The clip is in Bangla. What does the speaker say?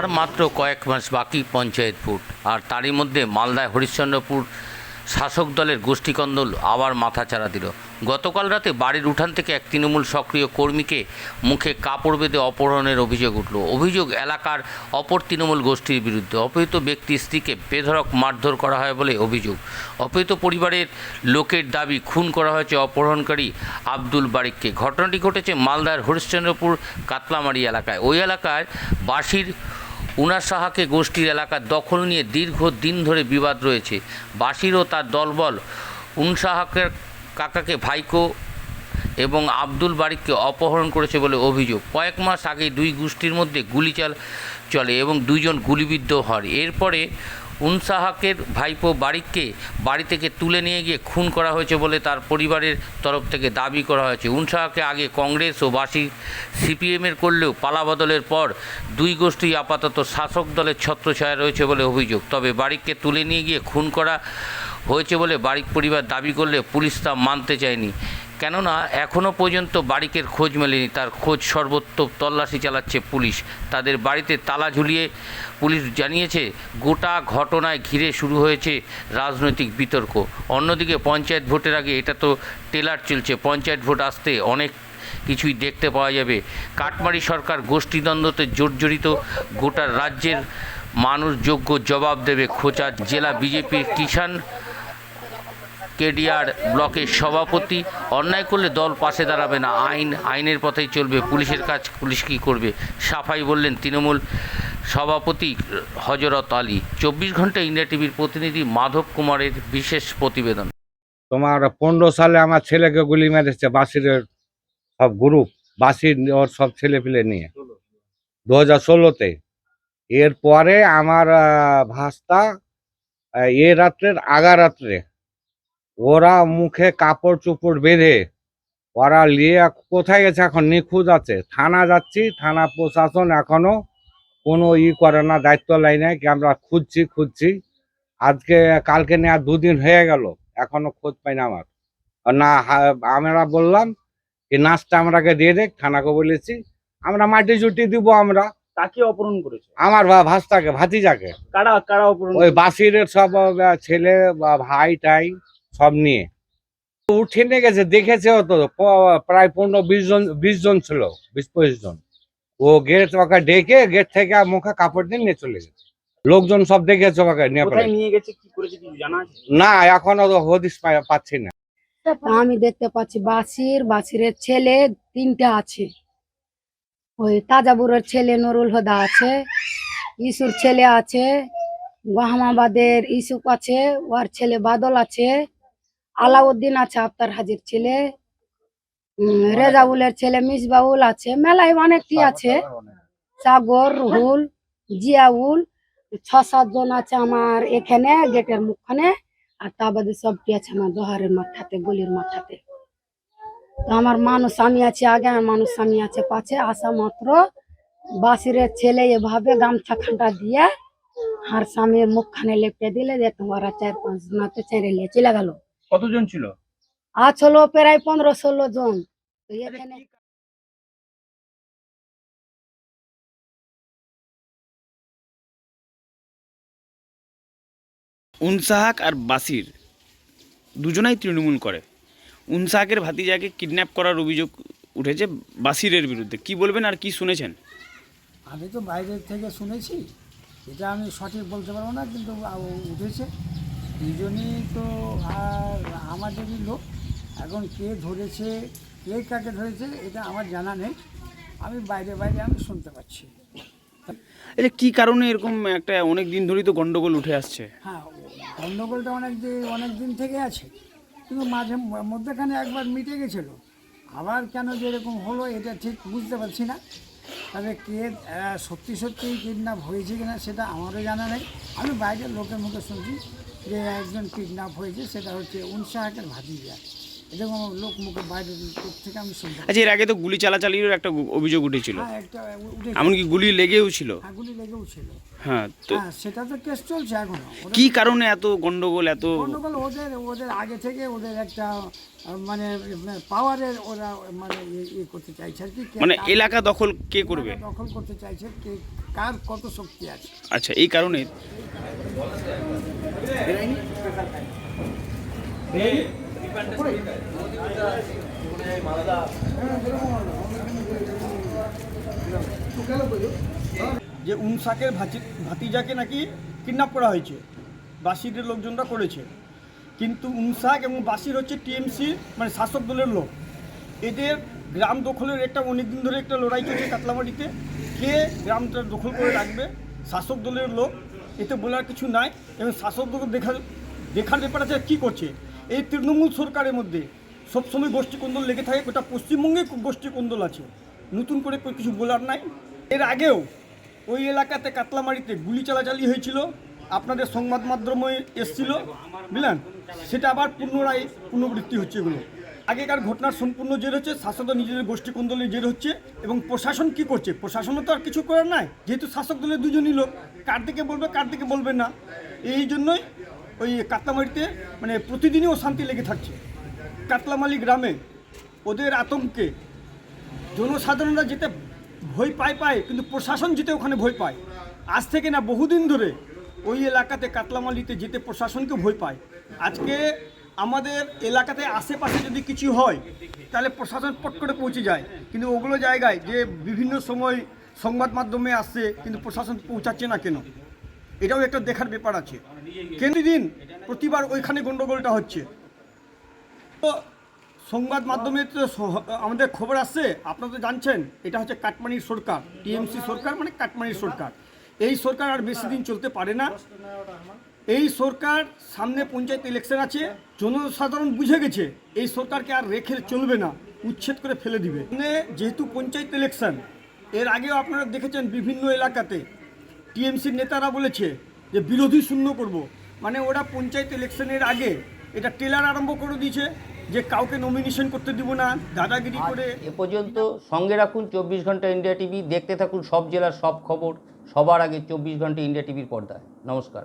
আর মাত্র কয়েক মাস বাকি পঞ্চায়েত ভোট। আর তারই মধ্যে মালদায় হরিশ্চন্দ্রপুর শাসক দলের গোষ্ঠীকন্দল আবার মাথা চাড়া দিল। গতকাল রাতে বাড়ির উঠান থেকে এক তৃণমূল সক্রিয় কর্মীকে মুখে কাপড় বেঁধে অপহরণের অভিযোগ উঠল। অভিযোগ এলাকার অপর তৃণমূল গোষ্ঠীর বিরুদ্ধে। অপহৃত ব্যক্তির স্ত্রীকে বেধড়ক মারধর করা হয় বলে অভিযোগ। অপহৃত পরিবারের লোকের দাবি খুন করা হয়েছে অপহরণকারী আব্দুল বারিককে। ঘটনাটি ঘটেছে মালদার হরিশ্চন্দ্রপুর কাতলামারি এলাকায়। ওই এলাকায় বাসির উনা সাহাকে গোষ্ঠীর এলাকার দখল নিয়ে দীর্ঘ দিন ধরে বিবাদ রয়েছে। বাসির ও তার দলবল। উনসাহাকের কাকাকে ভাইকো এবং আব্দুল বারিককে অপহরণ করেছে বলে অভিযোগ। কয়েক মাস আগে দুই গোষ্ঠীর মধ্যে গুলি চাল চলে এবং দুইজন গুলিবিদ্ধ হয় এরপরে উনসাহাকের ভাইপো বারিককে বাড়ি থেকে তুলে নিয়ে গিয়ে খুন করা হয়েছে বলে তার পরিবারের তরফ থেকে দাবি করা হয়েছে। উনসাহাকে আগে কংগ্রেস ও বাসি সিপিএমের করলেও পালাবদলের পর দুই গোষ্ঠী আপাতত শাসক দলের ছত্রছায়া রয়েছে বলে অভিযোগ। তবে বারিককে তুলে নিয়ে গিয়ে খুন করা হয়েছে বলে বারিক পরিবার দাবি করলে পুলিশ তা মানতে চায়নি। কেননা এখনও পর্যন্ত বারিকের খোঁজ মেলেনি। তার খোঁজ সর্বত্র তল্লাশি চালাচ্ছে পুলিশ। তাদের বাড়িতে তালা ঝুলিয়ে পুলিশ জানিয়েছে, গোটা ঘটনায় ঘিরে শুরু হয়েছে রাজনৈতিক বিতর্ক। অন্যদিকে পঞ্চায়েত ভোটের আগে এটা তো টেলার চলছে। পঞ্চায়েত ভোট আসতে অনেক কিছুই দেখতে পাওয়া যাবে। কাটমারি সরকার গোষ্ঠীদ্বন্দ্বতে জর্জরিত। গোটা রাজ্যের মানুষ যোগ্য জবাব দেবে। খোঁচা জেলা বিজেপির কিষাণ কেডিআর ব্লকের সভাপতি। অন্যায় করলে দল পাশে দাঁড়াবে না। আইন, আইনের পথেই চলবে। পুলিশের কাজ পুলিশ কী করবে? সাফাই বললেন তৃণমূল সভাপতি হজরত আলী। চব্বিশ ঘণ্টা ইন্ডিয়া টিভির প্রতিনিধি মাধব কুমারের বিশেষ প্রতিবেদন। তোমার পনেরো সালে আমার ছেলেকে গুলি মেরেছে বাসির সব গ্রুপ বাসির ওর সব ছেলে পেলে নিয়ে। দু হাজার ষোলোতে। এরপরে আমার ভাস্তা এ রাত্রের আগা রাত্রে ওরা মুখে কাপড় চোপড় বেঁধে ওরা নিয়ে কোথায় গেছে এখন? নিখোঁজ আছে। থানা যাচ্ছি থানা প্রশাসন এখনও কোনো ই করে না দায়িত্ব লাইনে কি আমরা খুঁজছি খুঁজছি। আজকে কালকে আর দুদিন হয়ে গেল এখনও খোঁজ পাই না আমার। না আমরা বললাম কি নাচটা আমরাকে দিয়ে দেখ থানাকে বলেছি আমরা মাটি জুটি দিব আমরা। কাকে অপহরণ করেছে? আমার ভাস্তাকে ভাতিজাকে। কারা কারা অপহরণ ওই বাসিরের সব ছেলে বা ভাই টাই সব নিয়ে। উঠে নিয়ে গেছে দেখেছে তো প্রায় পনেরো বিশ জন বিশ জন ছিল বিশ পঁচিশ জন। ও গেট ওকে ডেকে গেট থেকে মুখে কাপড় দিয়ে নিয়ে চলে গেছে। লোকজন সব দেখেছে ওকে নিয়ে কোথায় পড়ে গেছে কি করেছে কিছু জানা আছে? না এখনও তো হদিস পাচ্ছি না। তা আমি দেখতে পাচ্ছি বাসির বাসিরের ছেলে তিনটা আছে। ওই তাজাবুরের ছেলে নুরুল হুদা আছে ইসুর ছেলে আছে গহামাবাদের ইসুফ আছে ওর ছেলে বাদল আছে। আলাউদ্দিন আছে আফতার হাজির ছেলে রেজাউলের ছেলে মিসবাউল আছে মেলায় অনেকটি আছে। সাগর রুহুল জিয়াউল ছ সাতজন আছে আমার এখানে গেটের মুখখানে। আর তা বাদে সবটি আছে আমার দোহারের মাথাতে গলির মাথাতে। তো আমার মানুষ আমি আছে আগে আমার মানুষ আমি আছে পাছে। আসা মাত্র বাসিরের ছেলে এভাবে গামছা খান্ডা দিয়ে আর স্বামীর মুখখানে লেপটে দিলে যে তোমারা চার পাঁচ জনাতে ছেড়ে নিয়ে চলে গেল। কতজন ছিল? আজ হলো প্রায় পনেরো ষোলো জন। তো এখানে উনসাহাক আর বাসির দুজনাই তৃণমূল করে। উনসাহাকের ভাতিজাকে কিডন্যাপ করার অভিযোগ উঠেছে বাসিরের বিরুদ্ধে। কি বলবেন আর কি শুনেছেন? আমি তো বাইরের থেকে শুনেছি। এটা আমি সঠিক বলতে পারব না কিন্তু উঠেছে। দুজনই তো আর আমাদেরই লোক। এখন কে ধরেছে কে কাকে ধরেছে এটা আমার জানা নেই। আমি বাইরে বাইরে আমি শুনতে পাচ্ছি। আচ্ছা কি কারণে এরকম একটা অনেক দিন ধরেই তো গন্ডগোল উঠে আসছে? হ্যাঁ গন্ডগোলটা অনেক দিন অনেক দিন থেকে আছে। কিন্তু মাঝে মধ্যেখানে একবার মিটে গেছিল। আবার কেন যে এরকম হলো এটা ঠিক বুঝতে পারছি না। তবে কে সত্যি সত্যিই কিডন্যাপ হয়েছে কি না সেটা আমারও জানা নেই। আমি বাইরের লোকের মুখে শুনছি যে একজন কিডন্যাপ হয়েছে, সেটা হচ্ছে উনসাহাকের ভাতিজা। এরকম লোক মুখে বাইরের লোক থেকে আমি আচ্ছা এর আগে তো গুলি চালাচালিরও একটা অভিযোগ উঠেছিল। হ্যাঁ একটা এমনকি গুলি লেগেও ছিল। গুলি লেগেও ছিল। হ্যাঁ তো হ্যাঁ সেটা তো কেস চলছে এখনও। ওরা কি কারণে এত গন্ডগোল এত গন্ডগোল ওদের ওদের আগে থেকে ওদের একটা মানে পাওয়ারের ওরা মানে ইয়ে- ইয়ে করতে চাইছে আর কি। মানে এলাকা দখল কে করবে? দখল করতে চাইছে কে কার কত শক্তি আছে। আচ্ছা এই কারণে যে উমসাকের ভাতি ভাতিজাকে নাকি কিডন্যাপ করা হয়েছে। বাসিরের লোকজনরা করেছে। কিন্তু উমসাক এবং বাসির হচ্ছে টিএমসি মানে শাসক দলের লোক। এদের গ্রাম দখলের একটা অনেক দিন ধরে একটা লড়াই চলছে কাতলামাটিতে কে গ্রামটা দখল করে রাখবে? শাসক দলের লোক। এতে বলার কিছু নাই। এবং শাসক দল দেখার দেখার ব্যাপার আছে কী করছে? এই তৃণমূল সরকারের মধ্যে সবসময় গোষ্ঠী কোন্দল লেগে থাকে, গোটা পশ্চিমবঙ্গে গোষ্ঠী কোন্দল আছে। নতুন করে কিছু বলার নাই। এর আগেও ওই এলাকাতে কাতলামারিতে গুলি চালাচালি হয়েছিল, আপনাদের সংবাদ মাধ্যমে এসছিল, বুঝলেন? সেটা আবার পুনরায় পুনরাবৃত্তি হচ্ছে এগুলো। আগেকার ঘটনার সম্পূর্ণ জের হচ্ছে, শাসক নিজেদের গোষ্ঠী কোন্দলের জের হচ্ছে, এবং প্রশাসন কি করছে? প্রশাসনও তো আর কিছু করার নাই, যেহেতু শাসক দলের দুজনই লোক, কার দিকে বলবে, কার দিকে বলবে না। এই জন্যই ওই কাতলামারিতে মানে প্রতিদিনই অশান্তি লেগে থাকছে। কাতলামালি গ্রামে ওদের আতঙ্কে জনসাধারণরা যেতে ভয় পায় পায়, কিন্তু প্রশাসন যেতে ওখানে ভয় পায়। আজ থেকে না বহুদিন ধরে ওই এলাকাতে কাতলামালিতে যেতে প্রশাসনকে ভয় পায়। আজকে আমাদের এলাকাতে আশেপাশে যদি কিছু হয়, তাহলে প্রশাসন পট করে পৌঁছে যায়। কিন্তু ওগুলো জায়গায় যে বিভিন্ন সময় সংবাদ মাধ্যমে আসছে কিন্তু প্রশাসন পৌঁছাচ্ছে না কেন? এটাও একটা দেখার ব্যাপার আছে। দিন প্রতিবার ওইখানে গণ্ডগোলটা হচ্ছে? তো সংবাদ মাধ্যমে তো আমাদের খবর আসছে, আপনারা তো জানছেন, এটা হচ্ছে কাটমানির সরকার, টিএমসি সরকার মানে কাটমানির সরকার। এই সরকার আর বেশি দিন চলতে পারে না। এই সরকার সামনে পঞ্চায়েত ইলেকশন আছে, জনসাধারণ বুঝে গেছে, এই সরকারকে আর রেখে চলবে না, উচ্ছেদ করে ফেলে দিবে। যেহেতু পঞ্চায়েত ইলেকশন এর আগেও আপনারা দেখেছেন বিভিন্ন এলাকাতে টিএমসির নেতারা বলেছে যে বিরোধী শূন্য করব। মানে ওরা পঞ্চায়েত ইলেকশনের আগে এটা টেলার আরম্ভ করে দিয়েছে যে কাউকে নমিনেশন করতে দিব না দাদাগিরি করে। এ পর্যন্ত সঙ্গে রাখুন চব্বিশ ঘণ্টা ইন্ডিয়া টিভি দেখতে থাকুন সব জেলার সব খবর সবার আগে চব্বিশ ঘণ্টা ইন্ডিয়া টিভির পর্দায়। নমস্কার।